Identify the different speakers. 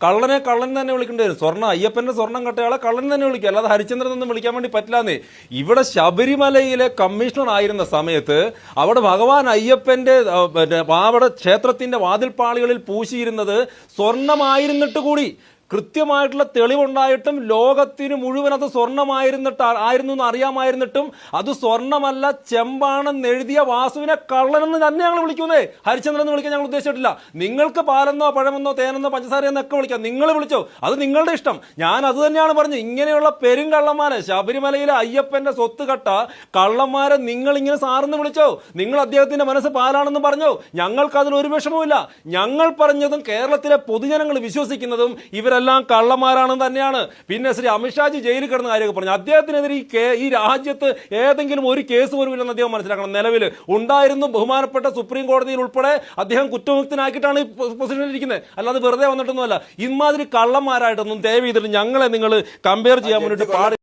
Speaker 1: കള്ളനെ കള്ളൻ തന്നെ വിളിക്കേണ്ടി വരും. സ്വർണം അയ്യപ്പന്റെ സ്വർണം കട്ടയാളെ കള്ളൻ തന്നെ വിളിക്കുക അല്ലാതെ ഹരിചന്ദ്രൻ ഒന്നും വിളിക്കാൻ വേണ്ടി പറ്റില്ലാന്നേ ഇവിടെ ശബരിമലയിലെ കമ്മീഷണർ ആയിരുന്ന സമയത്ത് അവിടെ ഭഗവാൻ അയ്യപ്പന്റെ അവിടെ ക്ഷേത്രത്തിന്റെ വാതിൽപ്പാളികളിൽ പൂശിയിരുന്നത് സ്വർണമായിരുന്നിട്ട് കൂടി. കൃത്യമായിട്ടുള്ള തെളിവുണ്ടായിട്ടും ലോകത്തിന് മുഴുവൻ അത് സ്വർണമായിരുന്നിട്ട് ആയിരുന്നു എന്ന് അറിയാമായിരുന്നിട്ടും അത് സ്വർണമല്ല ചെമ്പാണെന്ന് എഴുതിയ വാസുവിനെ കള്ളനെന്ന് തന്നെ ഞങ്ങൾ വിളിക്കുന്നത് ഹരിചന്ദ്രൻ എന്ന് വിളിക്കാൻ ഞങ്ങൾ ഉദ്ദേശിച്ചിട്ടില്ല. നിങ്ങൾക്ക് പാലെന്നോ പഴമെന്നോ തേനെന്നോ പഞ്ചസാരയെന്നൊക്കെ വിളിക്കാം. നിങ്ങൾ വിളിച്ചോ. അത് നിങ്ങളുടെ ഇഷ്ടം. ഞാൻ അത് തന്നെയാണ് പറഞ്ഞത്. ഇങ്ങനെയുള്ള പെരും കള്ളന്മാരെ ശബരിമലയിലെ അയ്യപ്പന്റെ സ്വത്ത് കട്ട കള്ളന്മാരെ നിങ്ങൾ ഇങ്ങനെ സാറെന്ന് വിളിച്ചോ. നിങ്ങൾ അദ്ദേഹത്തിന്റെ മനസ്സ് പാലാണെന്ന് പറഞ്ഞോ. ഞങ്ങൾക്ക് അതിൽ ഒരു വിഷമവുമില്ല. ഞങ്ങൾ പറഞ്ഞതും കേരളത്തിലെ പൊതുജനങ്ങൾ വിശ്വസിക്കുന്നതും ഇവരെല്ലാം കള്ളന്മാരാണെന്ന് തന്നെയാണ്. പിന്നെ ശ്രീ അമിത്ഷാജി ജയിലിൽ കിടന്ന കാര്യമൊക്കെ പറഞ്ഞു. അദ്ദേഹത്തിനെതിരെ ഈ ഈ രാജ്യത്ത് ഏതെങ്കിലും ഒരു കേസ് വരുമില്ലെന്ന് അദ്ദേഹം മനസ്സിലാക്കണം. നിലവിൽ ഉണ്ടായിരുന്നു ബഹുമാനപ്പെട്ട സുപ്രീം കോടതിയിൽ ഉൾപ്പെടെ അദ്ദേഹം കുറ്റമുക്തനാക്കിയിട്ടാണ് ഈ പൊസിഷനിൽ ഇരിക്കുന്നത്. അല്ലാതെ വെറുതെ വന്നിട്ടൊന്നുമല്ല. ഇമാതിരി കള്ളന്മാരായിട്ടൊന്നും ദയവ് ചെയ്തിട്ട് ഞങ്ങളെ നിങ്ങൾ കമ്പയർ ചെയ്യാൻ വേണ്ടിയിട്ട് പാടില്ല